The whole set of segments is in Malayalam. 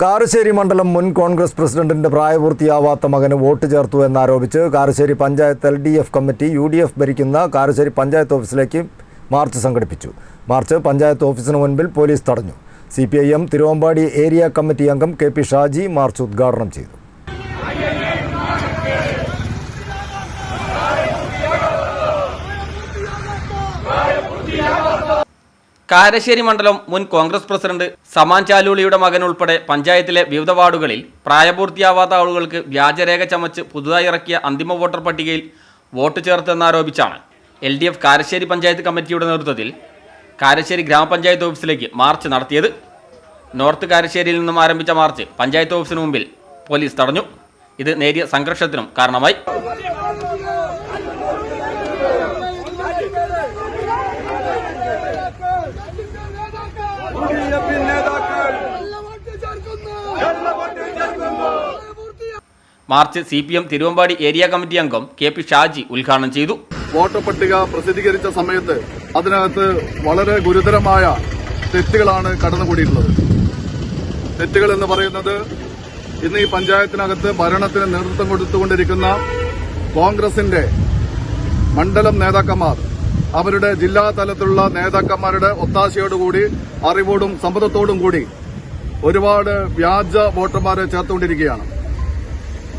കാരശ്ശേരി മണ്ഡലം മുൻ കോൺഗ്രസ് പ്രസിഡന്റിന്റെ പ്രായപൂർത്തിയാവാത്ത മകന് വോട്ട് ചേർത്തു എന്നാരോപിച്ച് Karassery panchayat L D F committee U D F ഭരിക്കുന്ന കാരശ്ശേരി പഞ്ചായത്ത് ഓഫീസിലേക്ക് മാർച്ച് സംഘടിപ്പിച്ചു. മാർച്ച് പഞ്ചായത്ത് ഓഫീസിന് മുൻപിൽ പോലീസ് തടഞ്ഞു. C P I M Thiruvambady area committee അംഗം കെ പി ഷാജി മാർച്ച് ഉദ്ഘാടനം ചെയ്തു. കാരശ്ശേരി മണ്ഡലം മുൻ കോൺഗ്രസ് പ്രസിഡന്റ് സമാൻ ചാലൂളിയുടെ മകൻ ഉൾപ്പെടെ പഞ്ചായത്തിലെ വിവിധ വാർഡുകളിൽ പ്രായപൂർത്തിയാവാത്ത ആളുകൾക്ക് വ്യാജരേഖ ചമച്ച് പുതുതായി ഇറക്കിയ അന്തിമ വോട്ടർ പട്ടികയിൽ vote ചേർത്തെന്നാരോപിച്ചാണ് L D F Karassery panchayat കമ്മിറ്റിയുടെ നേതൃത്വത്തിൽ കാരശ്ശേരി ഗ്രാമപഞ്ചായത്ത് ഓഫീസിലേക്ക് മാർച്ച് നടത്തിയത്. നോർത്ത് കാരശ്ശേരിയിൽ നിന്നും ആരംഭിച്ച മാർച്ച് പഞ്ചായത്ത് ഓഫീസിന് മുമ്പിൽ പോലീസ് തടഞ്ഞു. ഇത് നേരിയ സംഘർഷത്തിനും കാരണമായി. March C P M Thiruvambady area committee അംഗം കെ പി ഷാജി ഉദ്ഘാടനം ചെയ്തു. വോട്ടർ പട്ടിക പ്രസിദ്ധീകരിച്ച സമയത്ത് അതിനകത്ത് വളരെ ഗുരുതരമായ തെറ്റുകളാണ് കടന്നുകൂടിയിട്ടുള്ളത്. തെറ്റുകൾ എന്ന് പറയുന്നത് ഇന്ന് ഈ പഞ്ചായത്തിനകത്ത് ഭരണത്തിന് നേതൃത്വം കൊടുത്തുകൊണ്ടിരിക്കുന്ന കോൺഗ്രസിന്റെ മണ്ഡലം നേതാക്കന്മാർ അവരുടെ ജില്ലാ തലത്തിലുള്ള നേതാക്കന്മാരുടെ ഒത്താശയോടുകൂടി അറിവോടും സമ്മതത്തോടും കൂടി ഒരുപാട് വ്യാജ വോട്ടർമാരെ ചേർത്തുകൊണ്ടിരിക്കുകയാണ്.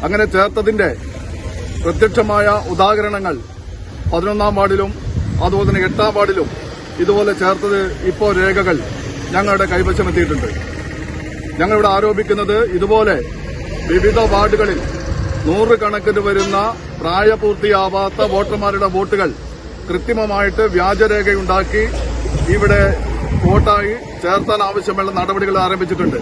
അങ്ങനെ ചേർത്തതിന്റെ പ്രത്യക്ഷമായ ഉദാഹരണങ്ങൾ പതിനൊന്നാം വാർഡിലും അതുപോലെ തന്നെ എട്ടാം വാർഡിലും ഇതുപോലെ ചേർത്തത് ഇപ്പോൾ രേഖകൾ ഞങ്ങളുടെ കൈവശമെത്തിയിട്ടുണ്ട് ഞങ്ങളിവിടെ ആരോപിക്കുന്നത് ഇതുപോലെ വിവിധ വാർഡുകളിൽ നൂറുകണക്കിന് വരുന്ന പ്രായപൂർത്തിയാവാത്ത വോട്ടർമാരുടെ വോട്ടുകൾ കൃത്രിമമായിട്ട് വ്യാജരേഖയുണ്ടാക്കി ഇവിടെ വോട്ടായി ചേർത്താൻ ആവശ്യമുള്ള നടപടികൾ ആരംഭിച്ചിട്ടുണ്ട്.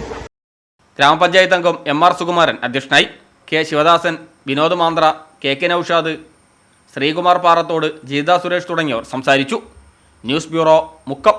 ഗ്രാമപഞ്ചായത്ത് അംഗം എം ആർ സുകുമാരൻ അധ്യക്ഷനായി. K Sivadasan Vinod Manthra K K Naushad Sreekumar Parathode Jeetha Suresh തുടങ്ങിയവർ സംസാരിച്ചു. News bureau Mukkam.